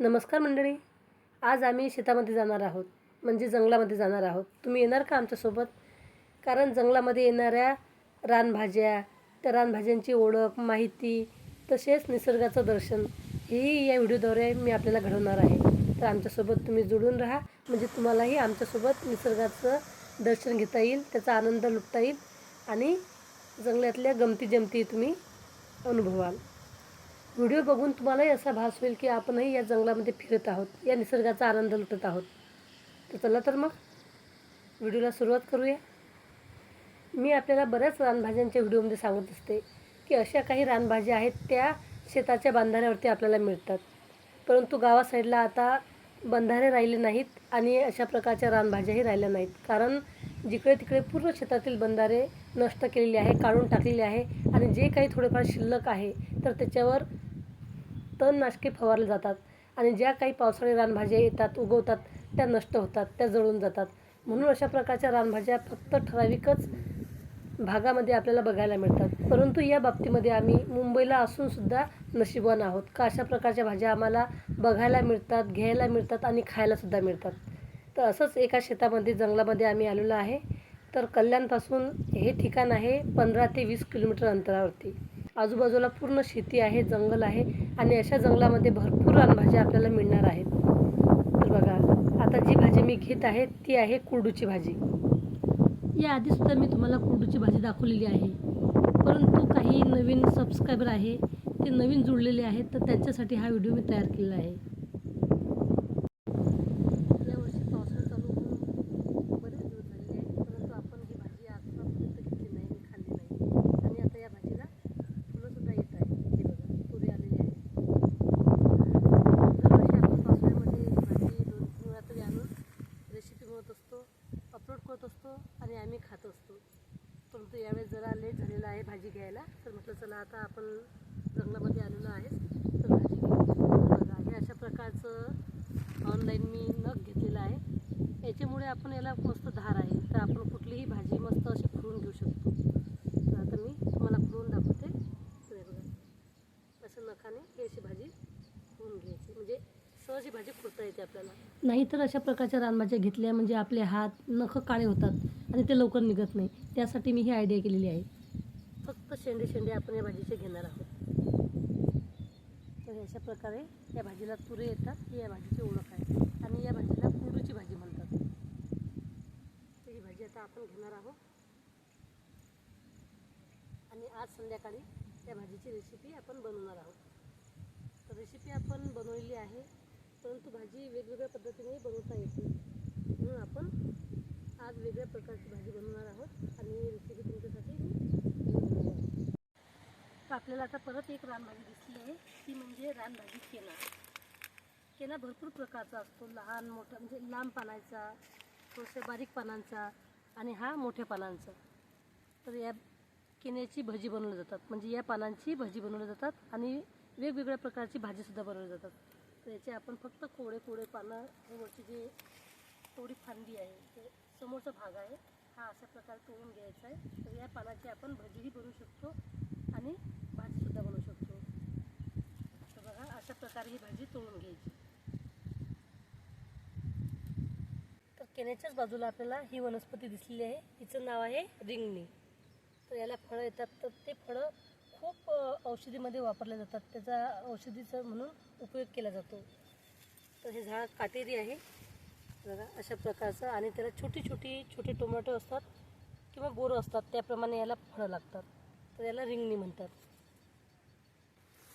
नमस्कार मंडळी. आज आम्ही शेतामध्ये जाणार आहोत म्हणजे जंगलामध्ये जाणार आहोत. तुम्ही येणार का आमच्यासोबत? कारण जंगलामध्ये येणाऱ्या रानभाज्या त्या रानभाज्यांची ओळख माहिती तसेच निसर्गाचं दर्शन हेही या व्हिडिओद्वारे मी आपल्याला घडवणार आहे. तर आमच्यासोबत तुम्ही जुळून राहा म्हणजे तुम्हालाही आमच्यासोबत निसर्गाचं दर्शन घेता येईल त्याचा आनंद लुटता येईल आणि जंगलातल्या गमती जमती तुम्ही अनुभवाल. व्हिडिओ बघून तुम्हालाही असा भास होईल की आपणही या जंगलामध्ये फिरत आहोत या निसर्गाचा आनंद लुटत आहोत. तर चला तर मग व्हिडिओला सुरुवात करूया. मी आपल्याला बऱ्याच रानभाज्यांच्या व्हिडिओमध्ये सांगत असते की अशा काही रानभाज्या आहेत त्या शेताच्या बांधाऱ्यावरती आपल्याला मिळतात. परंतु गावा साईडला आता बंधारे राहिले नाहीत आणि अशा प्रकारच्या रानभाज्याही राहिल्या नाहीत. कारण जिकडे तिकडे पूर्ण शेतातील बंधारे नष्ट केलेले आहे काढून टाकलेले आहे आणि जे काही थोडेफार शिल्लक आहे तर त्याच्यावर तणनाशके फवारले जातात आणि ज्या काही पावसाळी रानभाज्या येतात उगवतात त्या नष्ट होतात त्या जळून जातात. म्हणून अशा प्रकारच्या रानभाज्या फक्त ठराविकच भागामध्ये आपल्याला बघायला मिळतात. परंतु या बाबतीमध्ये आम्ही मुंबईला असूनसुद्धा नशिबवान आहोत का? अशा प्रकारच्या भाज्या आम्हाला बघायला मिळतात घ्यायला मिळतात आणि खायलासुद्धा मिळतात. तर असंच एका शेतामध्ये जंगलामध्ये आम्ही आलेलो आहे. तर कल्याणपासून हे ठिकाण आहे पंधरा ते वीस किलोमीटर अंतरावरती. आजूबाजूला पूर्ण शेती आहे जंगल आहे आणि अशा जंगलामध्ये भरपूर रानभाज्या आपल्याला मिळणार आहेत. तर बघा आता जी भाजी मी घेत आहे ती आहे कुरडूची भाजी. या आधीसुद्धा मी तुम्हाला कुरडूची भाजी दाखवलेली आहे. परंतु काही नवीन सबस्क्रायबर आहे ते नवीन जुळलेले आहेत तर त्यांच्यासाठी हा व्हिडिओ मी तयार केलेला आहे यावर्षी पावसाळा चालू होऊन बरेच दिवस झालेले आहेत परंतु आपण ही भाजी आतापर्यंत घेतली नाही मी खाल्ली नाही आणि आता या भाजीला फुलंसुद्धा येत आहे हे बघा तुरी आलेली आहे दरवर्षी आपण पावसाळ्यामध्ये ही भाजी दोन तीन वेळा तरी आणून रेसिपी बनवत असतो अपलोड करत असतो आणि आम्ही खात असतो परंतु यावेळेस जरा लेट झालेला आहे भाजी घ्यायला तर म्हटलं चला आता आपण जंगलामध्ये आलेलो आहे तर भाजी घेऊ बघा हे अशा प्रकारचं ऑनलाईन मी नग घेतलेलं आहे याच्यामुळे आपण याला मस्त धार आहे तर आपण कुठलीही भाजी मस्त अशी खुडून घेऊ शकतो तर आता मी तुम्हाला खुडून दाखवते तर हे बघा असं नखाने ही अशी भाजी खुडून घ्यायची म्हणजे सहज ही भाजी खुडता येते आपल्याला नाहीतर अशा प्रकारच्या रानभाज्या घेतल्या म्हणजे आपले हात नख काळे होतात आणि ते लवकर निघत नाही. त्यासाठी मी ही आयडिया केलेली आहे. फक्त शेंडे शेंडे आपण या भाजीचे घेणार आहोत. तर अशा प्रकारे या भाजीला तुरे येतात. ही या भाजीची ओळख आहे. आणि या भाजीला कुरडूची भाजी म्हणतात. तर ही भाजी आता आपण घेणार आहोत. आणि आज संध्याकाळी या भाजीची रेसिपी आपण बनवणार आहोत. तर रेसिपी आपण बनवलेली आहे परंतु भाजी वेगवेगळ्या पद्धतीने बनवता येते. म्हणून आपण आज वेगळ्या प्रकारची भाजी बनवणार आहोत आणि रेसिपी तुमच्यासाठी मी तर आपल्याला आता परत एक रानभाजी दिसली आहे. ती म्हणजे रानभाजी केना. केना भरपूर प्रकारचा असतो. लहान मोठा म्हणजे लांब पानांचा थोडंसं बारीक पानांचा आणि हा मोठ्या पानांचा. तर या केण्याची भजी बनवली जातात. म्हणजे या पानांची भजी बनवल्या जातात आणि वेगवेगळ्या प्रकारची भाजीसुद्धा बनवल्या जातात. याचे आपण फक्त कोडे कोडे पानं हे वरची जे थोडी फांदी आहे ते समोरचा भाग आहे हा अशा प्रकारे तोडून घ्यायचा आहे. तर या पानाची आपण भजीही बनवू शकतो आणि भाजीसुद्धा बनवू शकतो. तर बघा अशा प्रकारे ही भाजी तोडून घ्यायची. तर केण्याच्याच बाजूला आपल्याला ही वनस्पती दिसलेली आहे. हिचं नाव आहे रिंगणी. तर याला फळं येतात तर ते फळं खूप औषधीमध्ये वापरल्या जातात. त्याचा औषधीचा म्हणून उपयोग केला जातो. तर हे झाड काटेरी आहे. बघा अशा प्रकारचं आणि त्याला छोटी छोटी छोटे टोमॅटो असतात किंवा बोरं असतात. त्याप्रमाणे याला फळं लागतात. तर याला रिंगणी म्हणतात.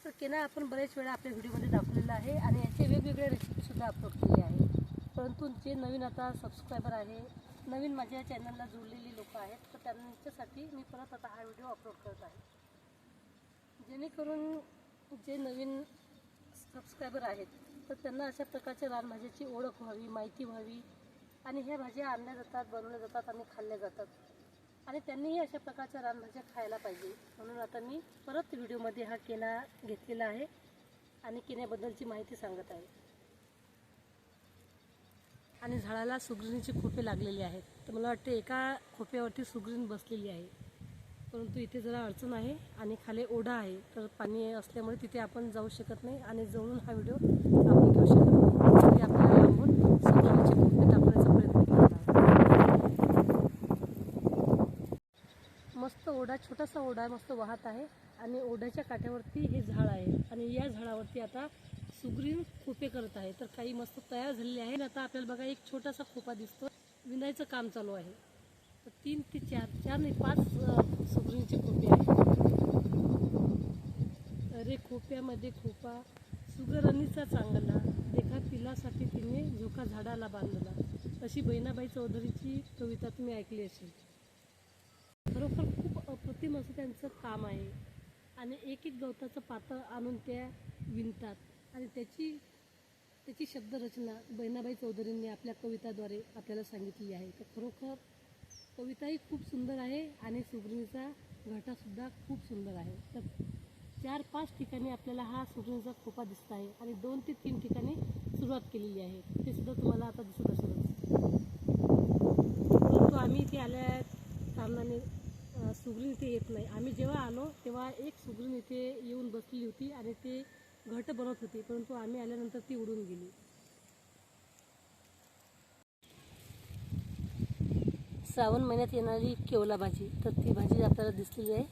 तर केना आपण बरेच वेळा आपल्या व्हिडिओमध्ये दाखवलेला आहे आणि याचे वेगवेगळ्या रेसिपीसुद्धा अपलोड केली आहे. परंतु जे नवीन आता सबस्क्रायबर आहे नवीन माझ्या चॅनलला जोडलेली लोकं आहेत तर त्यांच्यासाठी मी परत आता हा व्हिडिओ अपलोड करत आहे. जेणेकरून जे नवीन सबस्क्रायबर आहेत तर त्यांना अशा प्रकारच्या रानभाज्याची ओळख व्हावी माहिती व्हावी. आणि ह्या भाज्या आणल्या जातात बनवल्या जातात आणि खाल्ल्या जातात. आणि त्यांनीही अशा प्रकारच्या रानभाज्या खायला पाहिजे. म्हणून आता मी परत व्हिडिओमध्ये हा केना घेतलेला आहे. आणि केण्याबद्दलची माहिती सांगत आहे. आणि झाडाला सुगरणीचे खोपे लागलेली आहेत. तर मला वाटते एका खोप्यावरती सुगरीण बसलेली आहे. परंतु इथे जरा अडचण आहे आणि खाली ओढा आहे तर पाणी असल्यामुळे तिथे आपण जाऊ शकत नाही आणि जवळून हा व्हिडिओ आपण घेऊ शकत नाही. आपल्याला लांबून समुद्राची कुंपी टाकण्याचा प्रयत्न केला मस्त ओढा छोटासा ओढा मस्त वाहत आहे आणि ओढ्याच्या काठ्यावरती हे झाड आहे आणि या झाडावरती आता सुग्रीव खोपे करत आहे. तर काही मस्त तयार झालेले आहे आता आपल्याला बघा एक छोटासा खोपा दिसतो विनायचं काम चालू आहे. तीन ते चार चार नाही पाच अं, खोपे आहेत. अरे खोप्यामध्ये खोपा. सुगरणीचा चांगला. देखा पिलासाठी तिने झोका झाडाला बांधला. अशी बहिणाबाई चौधरीची कविता तुम्ही ऐकली असेल. खरोखर खूप अप्रतिम असं त्यांचं काम आहे. आणि एक एक गवताचं पातळ आणून त्या विणतात. आणि त्याची त्याची शब्दरचना बहिणाबाई चौधरींनी आपल्या कविताद्वारे आपल्याला सांगितली आहे. तर खरोखर कविताही खूप सुंदर आहे आणि सुगरणीचा घटासुद्धा खूप सुंदर आहे. तर चार पाच ठिकाणी आपल्याला हा सुगरणीचा खोपा दिसत आहे आणि दोन ते तीन ठिकाणी सुरुवात केलेली आहे. ते सुद्धा तुम्हाला आता दिसत असेलच. परंतु आम्ही इथे आल्या कारणाने सुग्रीण सुगरीण इथे येत नाही. आम्ही जेव्हा आलो तेव्हा एक सुगरीण इथे येऊन बसलेली होती आणि ते घट बनत होते. परंतु आम्ही आल्यानंतर ती उडून गेली. श्रावण महिन्यात येणारी केवला भाजी. तर ती भाजी आपल्याला दिसलेली आहे.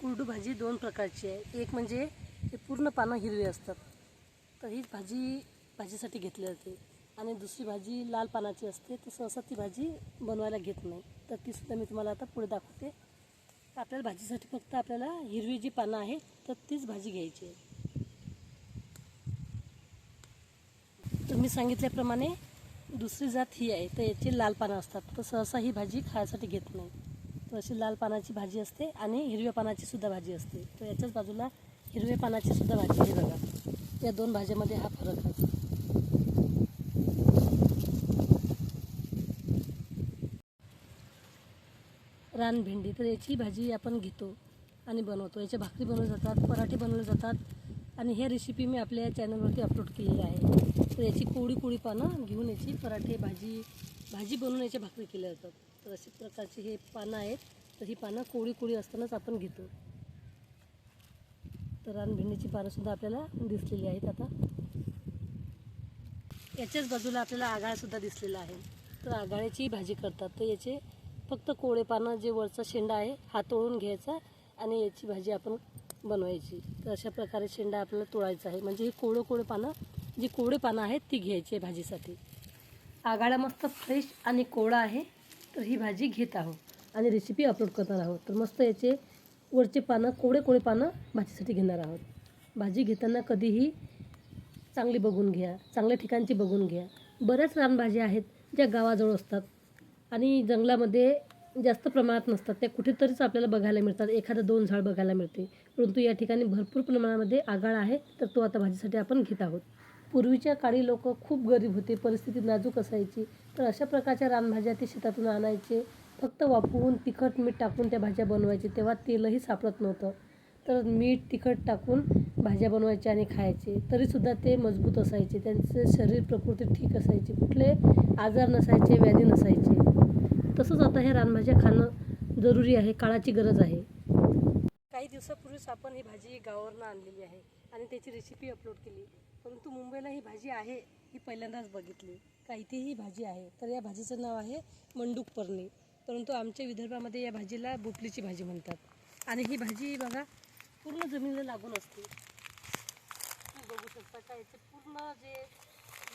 कुरडू भाजी दोन प्रकारची आहे. एक म्हणजे हे पूर्ण पानं हिरवी असतात. तर ही भाजी भाजीसाठी घेतली जाते. आणि दुसरी भाजी लाल पानाची असते. तर सहसा ती भाजी बनवायला घेत नाही. तर ती सुद्धा मी तुम्हाला आता पुढे दाखवते. आपल्याला भाजीसाठी फक्त आपल्याला हिरवी जी पानं आहे तर तीच भाजी घ्यायची आहे. मी सांगितल्याप्रमाणे दुसरी जात ही आहे तर याची लाल पानं असतात. तर सहसा ही भाजी खायसाठी घेत नाही. तर अशी लाल पानाची भाजी असते आणि हिरव्या पानाची सुद्धा भाजी असते. तर याच्याच बाजूला हिरव्या पानाची सुद्धा भाजी आहे बघा. या दोन भाज्यामध्ये हा फरक आहे. रान भेंडी तर याची भाजी आपण घेतो आणि बनवतो. याच्या भाकरी बनवल्या जातात पराठे बनवले जातात. आणि ह्या रेसिपी मी आपल्या चॅनलवरती अपलोड केलेली आहे. तर याची कोळी कोळी पानं घेऊन याची पराठे भाजी भाजी बनवून याच्या भाकरी केल्या जातात. तर अशा प्रकारची हे पानं आहेत. तर ही पानं कोळी कोळी असतानाच आपण घेतो. तर रानभेंडीची पानंसुद्धा आपल्याला दिसलेली आहेत आता. याच्याच बाजूला आपल्याला आगाळासुद्धा दिसलेला आहे. तर आगाळ्याची भाजी करतात. तर याचे फक्त कोळे पानं जे वरचा शेंडा आहे हा तोडून घ्यायचा आणि याची भाजी आपण बनवायची. तर अशा प्रकारे शेंडा आपल्याला तोडायचा आहे. म्हणजे हे कोळं कोळं पानं जी कोवळी पानं आहेत ती घ्यायची आहे भाजीसाठी. आगाळा मस्त फ्रेश आणि कोवळा आहे तर ही भाजी घेत आहोत. आणि रेसिपी अपलोड करणार आहोत. तर मस्त याचे वरचे पानं कोवळे कोवळे पानं भाजीसाठी घेणार आहोत. भाजी घेताना कधीही चांगली बघून घ्या चांगल्या ठिकाणची बघून घ्या. बऱ्याच रानभाज्या आहेत ज्या गावाजवळ असतात आणि जंगलामध्ये जास्त प्रमाणात नसतात. त्या कुठेतरीच आपल्याला बघायला मिळतात. एखादं दोन झाड बघायला मिळते. परंतु या ठिकाणी भरपूर प्रमाणामध्ये आगाळ आहे तर तो आता भाजीसाठी आपण घेत आहोत. पूर्वीच्या काळी लोक खूप गरीब होते परिस्थिती नाजूक असायची. तर अशा प्रकारच्या रानभाज्या ते शेतातून आणायचे. फक्त वापरून तिखट मीठ टाकून त्या भाज्या बनवायचे. तेव्हा तेलही सापडत नव्हतं. तर मीठ तिखट टाकून भाज्या बनवायचे आणि खायचे. तरीसुद्धा ते मजबूत असायचे. त्यांचे शरीर प्रकृती ठीक असायची. कुठले आजार नसायचे व्याधी नसायचे. तसंच आता हे रानभाज्या खाणं जरुरी आहे काळाची गरज आहे. काही दिवसापूर्वीच आपण ही भाजी गावावरनं आणलेली आहे आणि त्याची रेसिपी अपलोड केली. परंतु मुंबईला ही भाजी आहे ही पहिल्यांदाच बघितली. का इथे ही भाजी आहे? तर या भाजीचं नाव आहे मंडूक परणी परंतु आमच्या विदर्भामध्ये या भाजीला बुटलीची भाजी म्हणतात. आणि ही भाजी बघा पूर्ण जमिनीला लागून असते. बघू शकता का याचे पूर्ण जे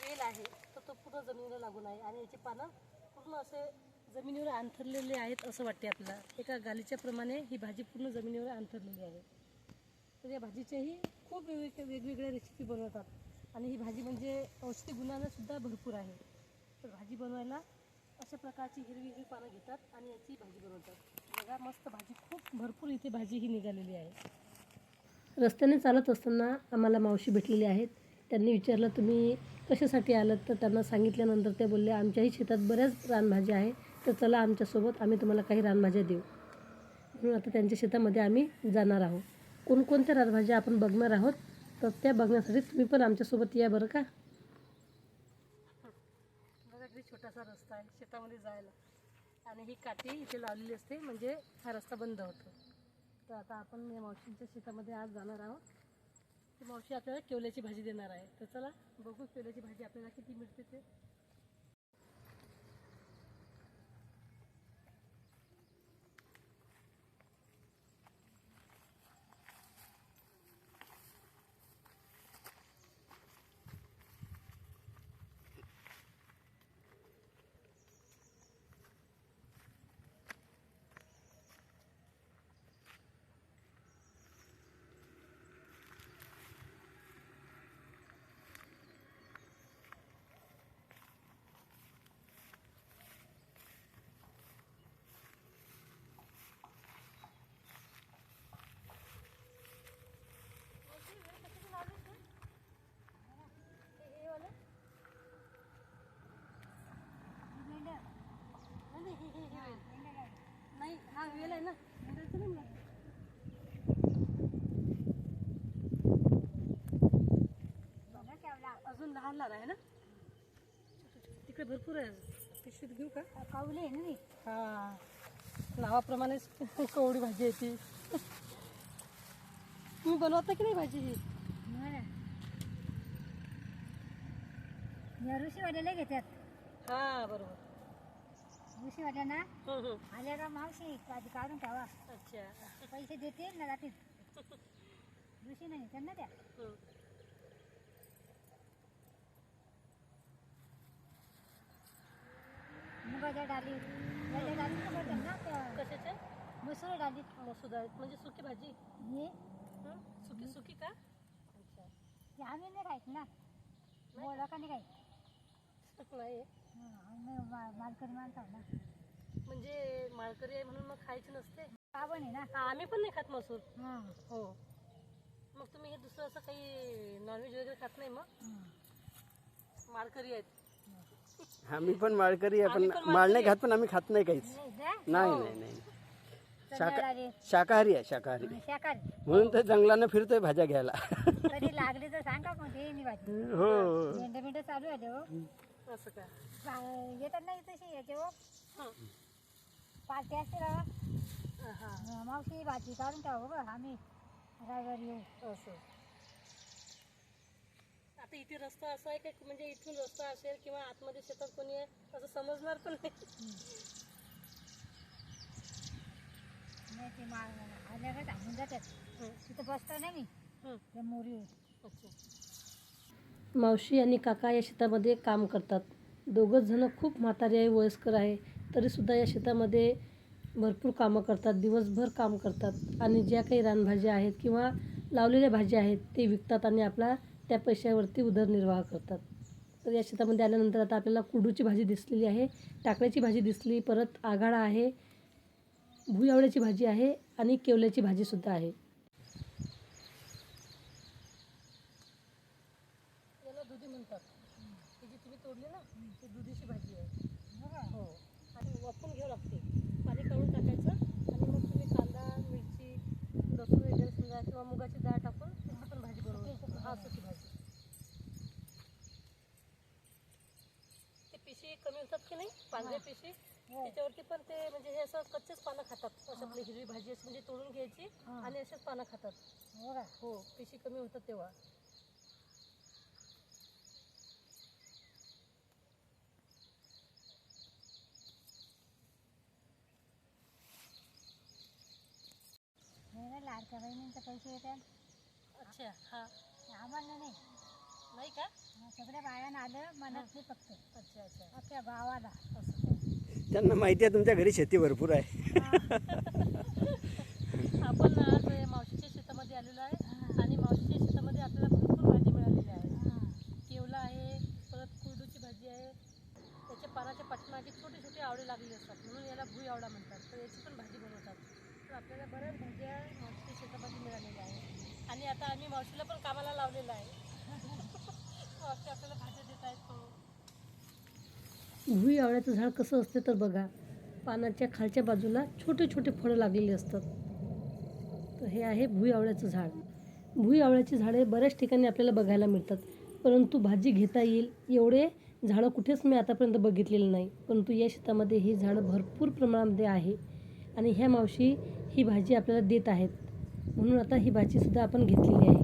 वेल आहे तर तो पूर्ण जमिनीला लागून आहे. आणि याचे पानं पूर्ण असे जमिनीवर अंथरलेले आहेत असं वाटते आपल्याला. एका गालीच्याप्रमाणे ही भाजी पूर्ण जमिनीवर अंथरलेली आहे. तर या भाजीच्याही खूप वेगवेगळ्या वेगवेगळ्या रेसिपी बनवतात. आणि ही भाजी म्हणजे औषधी गुणांनासुद्धा भरपूर आहे. तर भाजी बनवायला अशा प्रकारची हिरवी हिरवी पानं घेतात आणि याची भाजी बनवतात. बघा मस्त भाजी खूप भरपूर इथे भाजी ही निघालेली आहे. रस्त्याने चालत असताना आम्हाला मावशी भेटलेली आहेत. त्यांनी विचारलं तुम्ही कशासाठी आलात? तर त्यांना सांगितल्यानंतर ते बोलले आमच्याही शेतात बऱ्याच रानभाज्या आहे तर चला आमच्यासोबत आम्ही तुम्हाला काही रानभाज्या देऊ. म्हणून आता त्यांच्या शेतामध्ये आम्ही जाणार आहोत. कोणकोणत्या रानभाज्या आपण बघणार आहोत तर त्या बघण्यासाठी तुम्ही पण आमच्यासोबत या बरं का? बघा किती छोटासा रस्ता आहे शेतामध्ये जायला. आणि ही काठी इथे लावलेली असते म्हणजे हा रस्ता बंद होतो. तर आता आपण या मावशींच्या शेतामध्ये आज जाणार आहोत. ती मावशी आपल्याला केवल्याची भाजी देणार आहे. तर चला बघू केवल्याची भाजी आपल्याला किती मिळते ते नाही हा वेल आहे ना भेंड्याचं नाही मिळत. अजून लहान लहान आहे ना? तिकडे भरपूर आहे. पिशवीत घेऊ का? कावले ना मी हा. नावाप्रमाणेच कवडी भाजी आहे ती. तुम्ही बनवता की नाही भाजी ही? या ऋषीवाल्याला घेतात? हा बरोबर. ऋषीवाल्या ना. आल्या का मावशी? आधी काढून ठेवा. अच्छा. पैसे देतील ना जातील ऋषी नाही त्यांना द्या. मुगाच्या डाली डाली ना त्या कशाच्या? मसूर डाली मसूर डाळ. म्हणजे सुकी भाजी? हे? हं? सुकी सुकी का? अच्छा. ते आम्ही नाही खायत ना. बोला का नाही. खायत नाही हं, आम्ही मा- मालकरी माणसं आहोत ना. म्हणजे माळकरी आहे म्हणून मग खायची नसते? साबण आहे ना. हा, आम्ही पण नाही खात मसूर. हां. हो. मग तुम्ही हे दुसरं असं काही नॉनव्हेज वगैरे खात नाही मग. माळकरी आहेत. आम्ही पण माळकरी आहे पण माळ नाही खात पण आम्ही खात नाही काहीच. नाही द्या नाही नाही शाका शाकाहारी आहे शाकाहारी. हं, शाकाहारी. म्हणून तर जंगलानं फिरतोय भाज्या घ्यायला. कधी लागली तर सांगा मग भाजी? हो. मेंढ चालू आहे हो. असं का? बा- येतात नाही तशी याचे हो. हं. पार्टी असते ना हा हं, मावशी भाजी काढून ठेवा बघ आम्ही रविवारी येऊ. असं. आता इथे रस्ता असा आहे का म्हणजे इथून रस्ता असेल किंवा आतमध्ये शेतात कोणी आहे असं समजणार पण नाही. नाही ते मा आल्याकडे थांबून जातात. तिथं बसतो ना मी. त्या मोरी मावशी आणि काका या शेतामध्ये काम करतात. दोघंच जण खूप म्हातारे आहे वयस्कर आहे. तरीसुद्धा या शेतामध्ये भरपूर कामं करतात. दिवसभर काम करतात. आणि ज्या काही रानभाज्या आहेत किंवा लावलेल्या भाज्या आहेत ते विकतात आणि आपला त्या पैशावरती उदरनिर्वाह करतात. तर या शेतामध्ये आल्यानंतर आता आपल्याला कुडूची भाजी दिसलेली आहे टाकळ्याची भाजी दिसली परत आघाडा आहे भुईआवळ्याची भाजी आहे आणि केवल्याची भाजीसुद्धा आहे याला दुधी म्हणतात ही जी तुम्ही तोडली ना ती दुधीची भाजी आहे हो आणि वाफून घ्यावं लागते पाणी काढून टाकायचं आणि मग तुम्ही कांदा मिरची लसूण वगैरे समजा किंवा मुगाची डाळ टाकून त्याची पण भाजी बनवू शकता हा सुकी भाजी ते पिशी कमी होतात की नाही? पांढऱ्या पिशी त्याच्यावरती पण ते म्हणजे हे असं कच्चेच पानं खातात. असं आपली हिरवी भाजी अशी म्हणजे तोडून घ्यायची हा. आणि असेच पानं खातात. हो हो पिशी कमी होतात तेव्हा. लाडक्या बहिणींचे पैसे येतात. अच्छा हा. आम्हाला नाही. नाही का? सगळ्या बायांना आलं मनात नाही फक्त. अच्छा अच्छा. अख्ख्या गावाला. त्यांना माहिती आहे तुमच्या घरी शेती भरपूर आहे. आपण आज मावशीच्या शेतामध्ये आलेलो आहे आणि मावशीच्या शेतामध्ये आपल्याला भरपूर भाजी मिळालेली आहे. हां. केवला आहे परत कुरडूची भाजी आहे. त्याच्या पानाच्या पाठीमागे छोटे छोटे आवळे लागलेले असतात. म्हणून याला भुई आवळा म्हणतात. तर याची पण भाजी बनवतात. तर आपल्याला बऱ्याच भाज्या मावशीच्या शेतामध्ये मिळालेल्या आहे आणि आता आम्ही मावशीला पण कामाला लावलेलं आहे मावशी आपल्याला भाज्या देत आहेत हो भुई आवळ्याचं झाड कसं असते तर बघा पानाच्या खालच्या बाजूला छोटे छोटे फळं लागलेली असतात. तर हे आहे भुई आवळ्याचं झाड. भुई आवळ्याची झाडे बऱ्याच ठिकाणी आपल्याला बघायला मिळतात. परंतु भाजी घेता येईल एवढे झाडं कुठेच मी आतापर्यंत बघितलेलं नाही. परंतु या शेतामध्ये ही झाडं भरपूर प्रमाणामध्ये आहे आणि ह्या मावशी ही भाजी आपल्याला देत आहेत. म्हणून आता ही भाजीसुद्धा आपण घेतलेली आहे.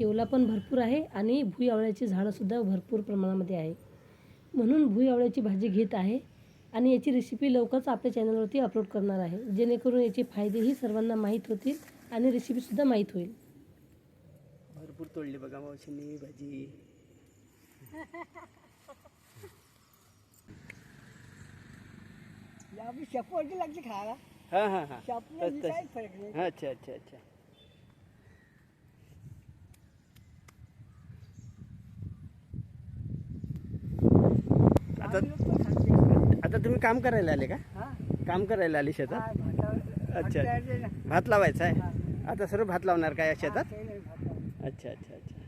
केवला पण भरपूर आहे आणि भुई आवळ्याची झाडंसुद्धा भरपूर प्रमाणामध्ये आहे. म्हणून भुई आवळ्याची भाजी घेत आहे आणि याची रेसिपी लवकरच आपल्या चॅनलवरती अपलोड करणार आहे. जेणेकरून याचे फायदेही सर्वांना माहीत होतील आणि रेसिपीसुद्धा माहीत होईल. भरपूर तोडली बघा मावशीनी भाजी. आपली खायला. हा हा हा. अच्छा अच्छा अच्छा. आता. आता तुम्ही काम करायला आले का हा? काम करायला आली हा, शेतात अच्छा. भात लावायचा आहे हा. आता सर्व भात लावणार काय हा, शेतात. अच्छा अच्छा अच्छा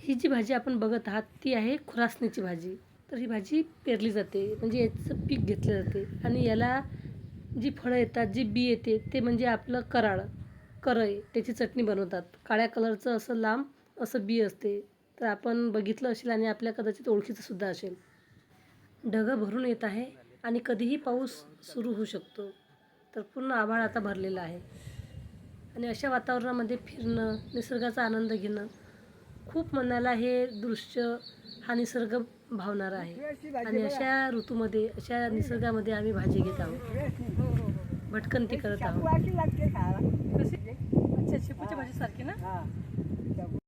ही जी भाजी आपण बघत आहात ती आहे खुरासणीची भाजी तर ही भाजी पेरली जाते म्हणजे याचं पीक घेतलं जाते आणि याला जी फळं येतात जी बी येते ते म्हणजे आपलं कराळ करय त्याची चटणी बनवतात काळ्या कलरचं असं लांब असं बी असते तर आपण बघितलं असेल आणि आपल्या कदाचित ओळखीचं सुद्धा असेल. ढगं भरून येत आहे आणि कधीही पाऊस सुरू होऊ शकतो. तर पूर्ण आभाळ आता भरलेलं आहे. आणि अशा वातावरणामध्ये फिरणं निसर्गाचा आनंद घेणं खूप मनाला हे दृश्य हा निसर्ग भावणारा आहे. आणि. अशा ऋतूमध्ये अशा निसर्गामध्ये आम्ही भाजी घेत आहोत. भटकंती करत आहोत. भाजी सारखी ना हा शपू-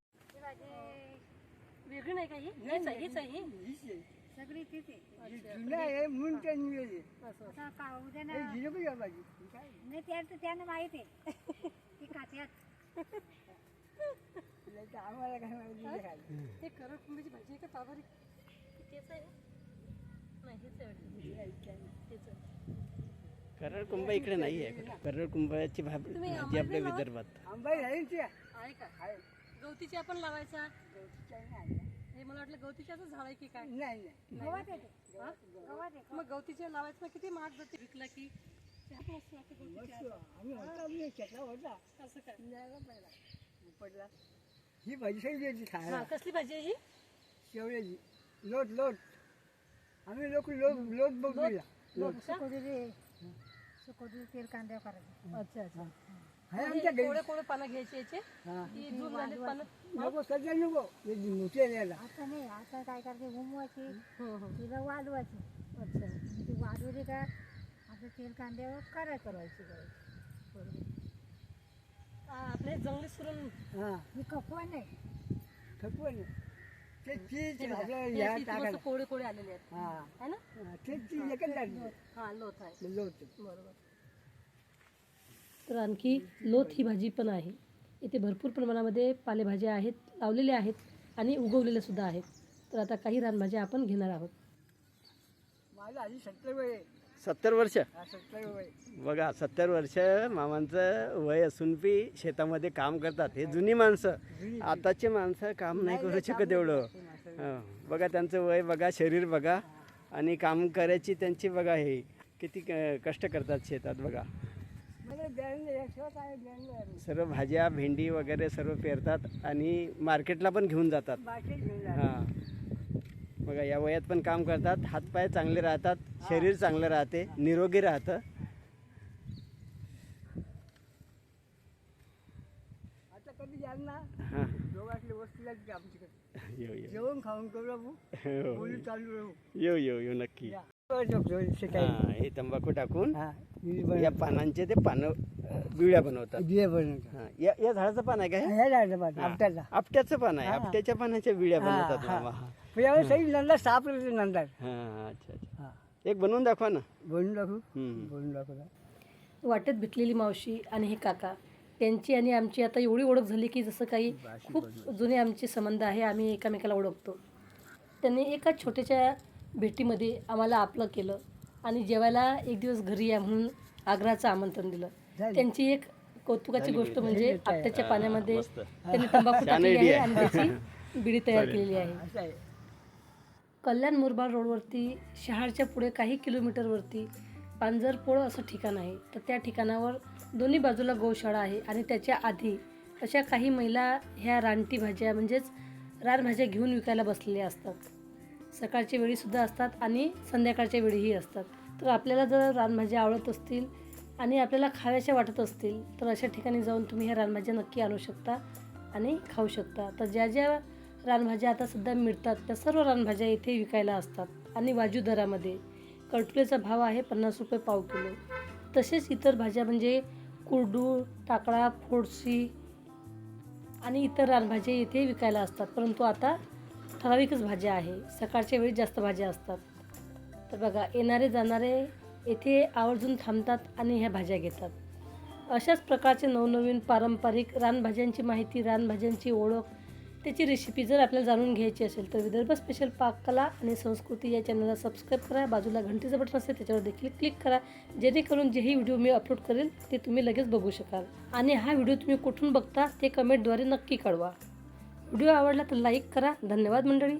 नाही का ही हीच आहे, हीच आहे ही आहे. सगळी तीच आहे ही जुनं आहे म्हणून ते निघाली. आता का उद्या हे ना आहे भाजी. काय? नाही त्या त्यांना माहीत आहे ती खात्यात नाही तर आम्हाला काय माहिती नाही खायला. हे करड कुंभीची भाजी आहे का पाभारी तेच आहे नाही हेच आहे वाटतं. तेच आहे. करड कुंभ इकडे नाही आहे करड कुंभाची भाजी तुम्ही भाजी आपल्या विदर्भात आंबा आहे ना? आहे का आहे. गवतीची आपण लावायचा गवतीची आहे ना आहे. हे मला वाटलं गवतीच्याच झाड आहे की काय? नाही नाही. गवत येते हा? गवत आहे. मग गवतीचे लावायचं मग किती महाग जाते विकला की? चहा मस्त. लागते गवतीची मस्त. आम्ही होता आम्ही शेतला होता. आज. असं काय? न्यायला पहिला उपटला ही भाजी सगळी होती हा खायला कसली भाजी आहे ही? शेवळ्याची लोट लोट. आम्ही लोक लोट लोट बघूया. लोट सुकोडीले सुकोडी तेल कांद्या करायचे अच्छा. अच्छा आहे आमच्या घरी. पानं घ्यायचे याचे? हा. की दूर झाले पानं. नको सध्या नको. हे मोठे न्यायला आता नाही आता काय करते उमवायची. हो हो. तिला वाढवायची अच्छा. ती वाढवली का आता तेल कांद्यावर कराय करायची करायची आ, आपले जंगली सुरून हा. ही कपवा नाही थकवं ते चीज हे हे ह्या टाकायला. कोवडे आलेले आहेत. हा. है ना? हा, ते चीज एकच लागली हा लोथ आहे. लोट. बरोबर. तर आणखी लोथ ही भाजी पण आहे. इथे भरपूर प्रमाणामध्ये पालेभाज्या आहेत लावलेल्या आहेत आणि उगवलेल्या सुद्धा आहेत. तर आता काही रानभाज्या आपण घेणार आहोत. माझं आधी सत्तर वय. सत्तर वर्ष? हा सत्तर वय बघा सत्तर वर्ष मामांचं वय असून बी शेतामध्ये काम करतात. हे जुनी माणसं. आताचे माणसं काम नाही करू शकत एवढं. हं. बघा त्यांचं वय बघा शरीर बघा आणि काम करायची त्यांची बघा हे. किती क- कष्ट करतात शेतात बघा. सर्व भाज्या भेंडी वगैरे सर्व पेरतात आणि मार्केटला पण घेऊन जातात. हां. बघा या वयात पण काम करतात. हातपाय चांगले राहतात शरीर चांगलं राहते निरोगी राहतं. आता कधी याल ना हां वस्तू आमच्याकडे येऊ येऊ जेवण खाऊन करू बाबू हो. बोलू चालू राहू. येऊ येऊ येऊ नक्की. या. हां हे तंबाखू टाकून हा या पानांचे ते पानं अ, बिळ्या बनवतात. बिया बनवतो हां या या झाडाचं पान आहे का हे? हां. आपट्याला आपट्याचं पान आहे. आपट्याच्या पानाच्या बिळ्या हां, बनवतात हां. मामा हां. यावेळी सही नंदा साप येते नंतर हां अच्छा अच्छा. हा. एक बनवून दाखवा ना. बोलून दाखवू? हम्म. बोलून दाखवू वाटेत भेटलेली मावशी आणि हे काका त्यांची आणि आमची. आता एवढी ओळख झाली की जसं काही खूप जुने आमचे संबंध आहे आम्ही एकामेकाला ओळखतो. त्यांनी एका छोट्याशा भेटीमध्ये आम्हाला आपलं केलं आणि जेवायला एक दिवस घरी या म्हणून आग्राचं आमंत्रण दिलं. त्यांची एक कौतुकाची गोष्ट म्हणजे आपट्याच्या पाण्यामध्ये. त्यांनी तंबाखू टाकली आहे. आणि त्याची बिडी तयार केलेली आहे. कल्याण मुरबाड रोडवरती शहारच्या पुढे काही किलोमीटरवरती पांजरपोळ असं ठिकाण आहे. तर त्या ठिकाणावर दोन्ही बाजूला गोशाळा आहे आणि त्याच्या आधी अशा काही महिला ह्या रानटी भाज्या म्हणजेच रानभाज्या घेऊन विकायला बसलेल्या असतात. सकाळच्या वेळीसुद्धा असतात आणि संध्याकाळच्या वेळीही असतात. तर आपल्याला जर रानभाज्या आवडत असतील आणि आपल्याला खाव्याशा वाटत असतील तर अशा ठिकाणी जाऊन तुम्ही ह्या रानभाज्या नक्की आणू शकता आणि खाऊ शकता. तर ज्या ज्या रानभाज्या आता सध्या मिळतात त्या सर्व रानभाज्या इथे विकायला असतात आणि वाजू दरामध्ये. कटुलेचा भाव आहे पन्नास रुपये पाव किलो. तसेच इतर भाज्या म्हणजे कुरडू टाकळा फोडशी आणि इतर रानभाज्या इथे विकायला असतात. परंतु आता ठराविकच भाज्या आहे. सकाळच्या वेळी जास्त भाज्या असतात. तर बघा येणारे जाणारे येथे आवर्जून थांबतात आणि ह्या भाज्या घेतात. अशाच प्रकारचे नवनवीन पारंपरिक रानभाज्यांची माहिती रानभाज्यांची ओळख त्याची रेसिपी जर आपल्याला जाणून घ्यायची असेल तर विदर्भ स्पेशल पाककला आणि संस्कृती या चॅनलला सबस्क्राईब करा. बाजूला घंटीचं बटन असेल त्याच्यावर देखील क्लिक करा. जेणेकरून जेही व्हिडिओ मी अपलोड करेल ते तुम्ही लगेच बघू शकाल. आणि हा व्हिडिओ तुम्ही कुठून बघता ते कमेंटद्वारे नक्की कळवा. व्हिडिओ आवडला तर लाईक करा. धन्यवाद मंडळी.